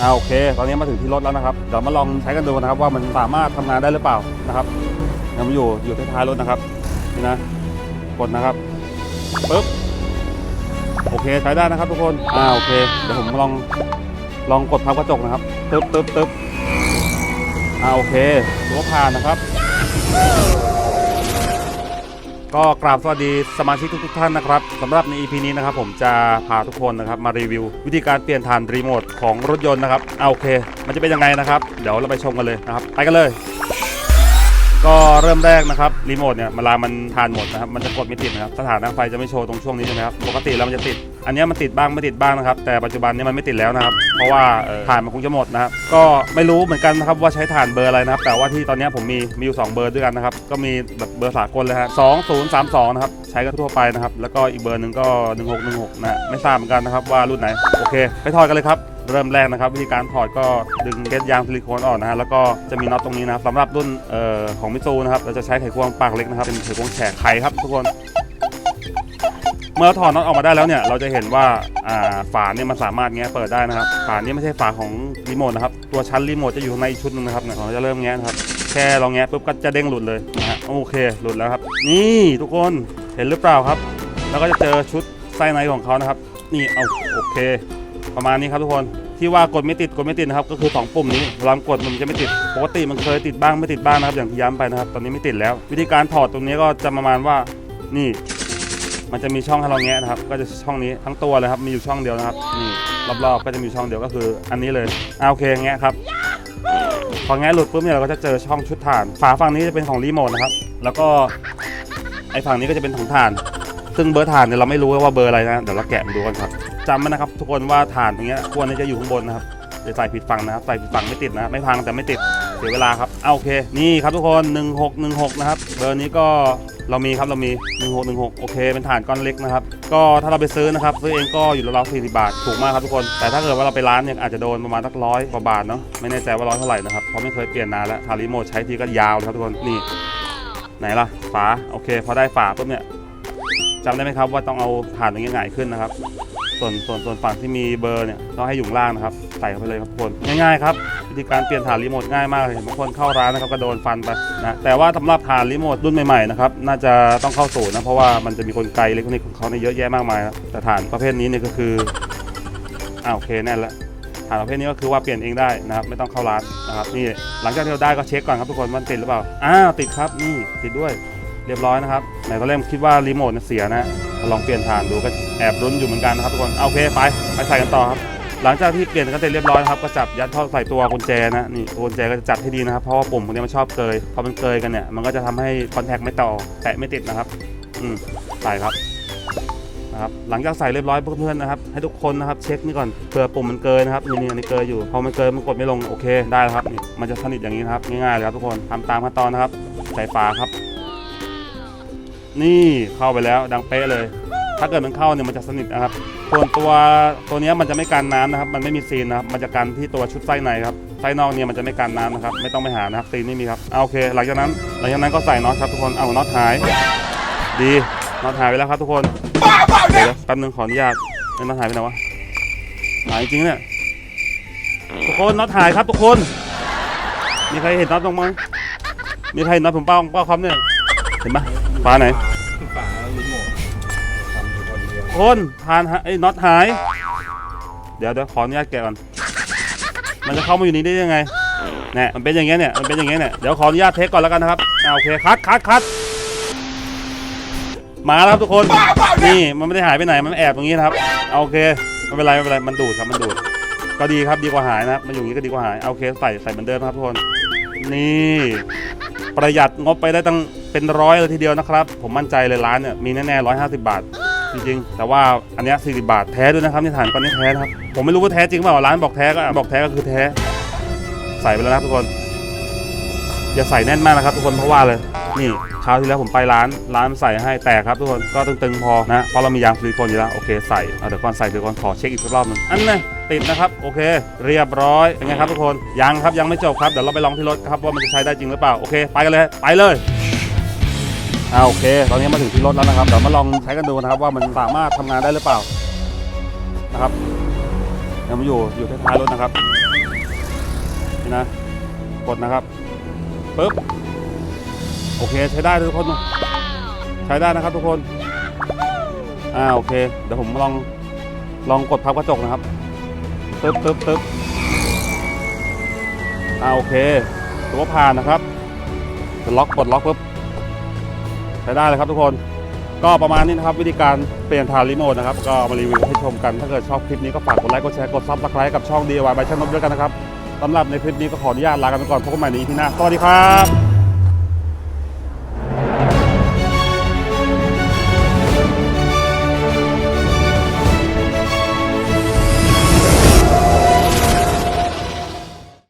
อ่าโอเค ตอนนี้มาถึงที่รถแล้วนะครับ เดี๋ยวมาลองใช้กันดูนะครับ ว่ามันสามารถทำงานได้หรือเปล่านะครับยวมาอยู่อยู่ท้ายรถนะครับนี่นะกดนะครับปึ๊บโอเคใช้ได้นะครับทุกคนอ่าโอเคเดี๋ยวผมลองลองกดพับกระจกนะครับตึ๊บตึ๊บตึ๊บอ่าโอเคถือว่าผ่านนะครับ ก็กราบสวัสดีสมาชิกทุกๆท่านนะครับสำหรับใน EP นี้นะครับผมจะพาทุกคนนะครับมารีวิว วิธีการเปลี่ยนฐานรีโมทของรถยนต์นะครับเอาโอเค มันจะเป็นยังไงนะครับ เดี๋ยวเราไปชมกันเลยนะครับไปกันเลย ก็เริ่มแรกนะครับรีโมทเนี่ยเวลามันทานหมดนะครับมันจะกดไม่ติดนะครับสถานะไฟจะไม่โชว์ตรงช่วงนี้ใช่ไหมครับปกติแล้วมันจะติดอันนี้มันติดบ้างไม่ติดบ้างนะครับ แต่ปัจจุบันนี้มันไม่ติดแล้วนะครับ เพราะว่าถ่านมันคงจะหมดนะครับ ก็ไม่รู้เหมือนกันนะครับว่าใช้ถ่านเบอร์อะไรนะครับ แต่ว่าที่ตอนนี้ผมมีมีอยู่ 2 เบอร์ด้วยกันนะครับ ก็มีแบบเบอร์สากลเลยฮะสองศูนย์สามสองนะครับ ใช้กันทั่วไปนะครับ แล้วก็อีกเบอร์หนึ่งก็1616นะ ไม่ทราบเหมือนกันนะครับว่ารุ่นไหน โอเค ไปถอดกันเลยครับเริ่มแรกนะครับวิธีการถอดก็ดึงเกจยางซิลิโคนออกนะฮะแล้วก็จะมีน็อตตรงนี้นะครับสำหรับรุ่นออของมิซูนะครับเราจะใช้ไขควงปากเล็กนะครับเป็นไขควงแฉกไขครับทุกคน เมื่อถอดน็อตออกมาได้แล้วเนี่ย เราจะเห็นว่าฝาเนี่ยมันสามารถแงะเปิดได้นะครับ ฝานี้ไม่ใช่ฝาของรีโมทนะครับ ตัวชั้นรีโมทจะอยู่ในชุดนึงนะครับเนี่ยเราจะเริ่มแงะนะครับ แค่เราแงะปุ๊บก็จะเด้งหลุดเลยนะฮะ โอเค หลุดแล้วครับ นี่ทุกคนเห็นหรือเปล่าครับ แล้วก็จะเจอชุดไส้ในของเขานะครับ นี่ เอาโอเค ประมาณนี้ครับทุกคน ที่ว่ากดไม่ติดกดไม่ติดนะครับ ก็คือสองปุ่มนี้เวลากดมันจะไม่ติด ปกติมันเคยติดบ้างไม่ติดบ้างนะครับ อย่างที่ย้ำไปนะครับ ตอนนี้ไม่ติดแล้ว วิธีการถอดตรงนี้ก็จะประมาณว่า นี่ มันจะมีช่องให้เราแงะนะครับ ก็จะช่องนี้ทั้งตัวเลยครับ มีอยู่ช่องเดียวนะครับ นี่รอบๆ ก็จะมีช่องเดียวก็คือ อันนี้เลยอ่าโอเคแงะครับ พอแงะหลุดปุ๊บเนี่ยเราก็จะเจอช่องชุดถ่าน ฝาฝั่งนี้จะเป็นของรีโมทนะครับ แล้วก็ไอ้ฝั่งนี้ก็จะเป็นของถ่าน ซึ่งเบอร์ถ่านเนี่ยเราไม่รู้ว่าเบอร์อะไรนะ เดี๋ยวเราแกะมาดูกันครับจำไว้นะครับ ทุกคนว่าถ่านตรงเนี้ยควรจะอยู่ข้างบนนะครับอย่าใส่ผิดฝั่งนะครับ ใส่ผิดฝั่งไม่ติดนะ ไม่พังแต่ไม่ติด เสียเวลาครับ เอาโอเค นี่ครับทุกคน 1616 นะครับ เบอร์นี้ก็ เรามีครับเรามี 1616 โอเค เป็นฐานก้อนเล็กนะครับ ก็ถ้าเราไปซื้อนะครับ ซื้อเองก็อยู่ราวๆ40 บาท ถูกมากครับทุกคน แต่ถ้าเกิดว่าเราไปร้านเนี่ยอาจจะโดนประมาณสักร้อยกว่าบาทเนาะไม่แน่ใจว่าร้อยเท่าไหร่นะครับเพราะไม่เคยเปลี่ยนนานแล้วทาริโมทใช้ทีก็ยาวเลยครับทุกคนนี่ไหนล่ะฝาโอเค พอได้ฝาปุ๊บเนี่ยจำได้ไหมครับว่าต้องเอาถ่านตรงนี้หงายขึ้นนะครับ ส่วนส่วนส่วนฝั่งที่มีเบอร์เนี่ยต้องให้อยู่ข้างล่างนะครับ ใส่เข้าไปเลยครับทุกคนง่ายๆครับ วิธีการเปลี่ยนฐานรีโมทง่ายมากเลยเห็นบางคนเข้าร้านนะครับก็โดนฟันไปนะแต่ว่าสำหรับฐานรีโมทรุ่นใหม่ๆนะครับน่าจะต้องเข้าศูนย์นะเพราะว่ามันจะมีกลไกอิเล็กนิกส์ของเขาเนี่ยเยอะแยะมากมายครับแต่ฐานประเภทนี้เนี่ยก็คืออ่าโอเคแน่นละฐานประเภทนี้ก็คือว่าเปลี่ยนเองได้นะครับไม่ต้องเข้าร้านนะครับนี่หลังจากที่เราได้ก็เช็คก่อนครับทุกคนมันติดหรือเปล่าอ้าวติดครับนี่ติดด้วยเรียบร้อยนะครับไหนตอนแรกคิดว่ารีโมทเสียนะลองเปลี่ยนฐานดูก็แอบรุ้นอยู่เหมือนกันนะครับทุกคนโอเคไปไปใส่กันต่อครับ หลังจากที่เปลี่ยนกันเสร็จเรียบร้อยนะครับก็จับยัดเข้าใส่ตัวกุญแจนะนี่กุญแจก็จะจัดให้ดีนะครับเพราะว่าปุ่มพวกนี้มันชอบเกยพอมันเกยกันเนี่ยมันก็จะทำให้คอนแทคไม่ต่อแตะไม่ติดนะครับ อืมใส่ครับนะครับหลังจากใส่เรียบร้อยเพื่อนๆนะครับให้ทุกคนนะครับเช็คนี่ก่อนเผื่อปุ่มมันเกยนะครับนี่นี่อันนี้เกยอยู่พอมันเกยมันกดไม่ลงโอเคได้แล้วครับนี่มันจะสนิทอย่างนี้นะครับง่ายๆเลยครับทุกคนทำตามขั้นตอนนะครับ ใส่ฝาครับ นี่เข้าไปแล้วดังเป๊ะเลย ถ้าเกิดมันเข้าเนี่ยมันจะสนิทนะครับส่วนตัวตัวเนี้ยมันจะไม่กันน้ำนะครับ มันไม่มีซีนนะครับ มันจะกันที่ตัวชุดไส้ในครับ ไส้นอกเนี่ยมันจะไม่กันน้ำนะครับ ไม่ต้องไปหานะครับ ซีนไม่มีครับเอาโอเค หลังจากนั้น หลังจากนั้นก็ใส่น็อตครับทุกคน เอาน็อตหาย ดีน็อตหายไปแล้วครับทุกคนเดี๋ยวแป๊บนึงขออนุญาตเอ้ยน็อตหายไปไหนวะ หายจริงเนี่ย ทุกคนน็อตหายครับทุกคน มีใครเห็นน็อตตรงมั้งมีใครเห็นน็อตผมเป้าเป้าครับเนี่ย เห็นปะฟ้าไหน คนเดียวคนทานฮะไอ้น็อตหาย เดี๋ยวเดี๋ยวขออนุญาตแกะก่อน มันจะเข้ามาอยู่นี้ได้ยังไงเนี่ยมันเป็นอย่างเงี้ยเนี่ยมันเป็นอย่างเงี้ยเนี่ยเดี๋ยวขออนุญาตเทสก่อนแล้วกันนะครับอาโอเคคัดคัดคัดมาแล้วครับทุกคนนี่มันไม่ได้หายไปไหนมันแอบตรงนี้นะครับเอาโอเคไม่เป็นไรไม่เป็นไรมันดูดครับมันดูด ก็ดีครับดีกว่าหายนะครับมันอยู่อย่างนี้ก็ดีกว่าหายเอาโอเคใส่ใส่เหมือนเดิมครับทุกคนนี่ประหยัดงบไปได้ตั้งเป็นร้อยเลยทีเดียวนะครับ ผมมั่นใจเลยร้านเนี่ยมีแน่ๆร้อยห้าสิบบาท จริงๆ แต่ว่าอันเนี้ย40 บาทแท้ด้วยนะครับนี่ฐานก้อนนี้แท้นะครับ ผมไม่รู้ว่าแท้จริงเปล่าร้านบอกแท้ก็บอกแท้ก็คือแท้ ใส่ไปแล้วนะครับทุกคน อย่าใส่แน่นมากนะครับทุกคนเพราะว่าเลย นี่คราวที่แล้วผมไปร้านร้านใส่ให้แตกครับทุกคนก็ตึงๆพอนะเพราะเรามียางซิลิโคนอยู่แล้วโอเคใส่เอาเดี๋ยวก่อนใส่เดี๋ยวก่อนขอเช็คอีกสักรอบหนึงอันนี้ติดนะครับโอเค เรียบร้อยเป็นไงครับทุกคนยังครับยังไม่จบครับเดี๋ยวเราไปลองที่รถครับว่ามันจะใช้ได้จริงหรือเปล่าโอเค ไปกันเลยไปเลย อ่าโอเค ตอนนี้มาถึงที่รถแล้วนะครับ เดี๋ยวมาลองใช้กันดูนะครับว่ามันสามารถทำงานได้หรือเปล่านะครับดี๋ยวมาอยู่อยู่ท้ายรถนะครับนี่นะกดนะครับปึ๊บโอเคใช้ได้ทุกคน ใช้ได้นะครับทุกคนอ่าโอเค เดี๋ยวผมลองลองกดพับกระจกนะครับตึ๊บตึ๊บตึ๊บอ่าโอเคถือว่าผ่านนะครับจะล็อกกดล็อกปุ๊บ ใช้ได้เลยครับทุกคน ก็ประมาณนี้นะครับวิธีการเปลี่ยนฐานรีโมทนะครับก็มารีวิวให้ชมกัน ถ้าเกิดชอบคลิปนี้ก็ฝากกดไลค์กดแชร์กดซับสไครต์กับช่อง DIY บช่างนบด้วยกันนะครับสำหรับในคลิปนี้ก็ขออนุญาตลากันไปก่อนพบกันใหม่ในอีพีหน้าสวัสดีครับ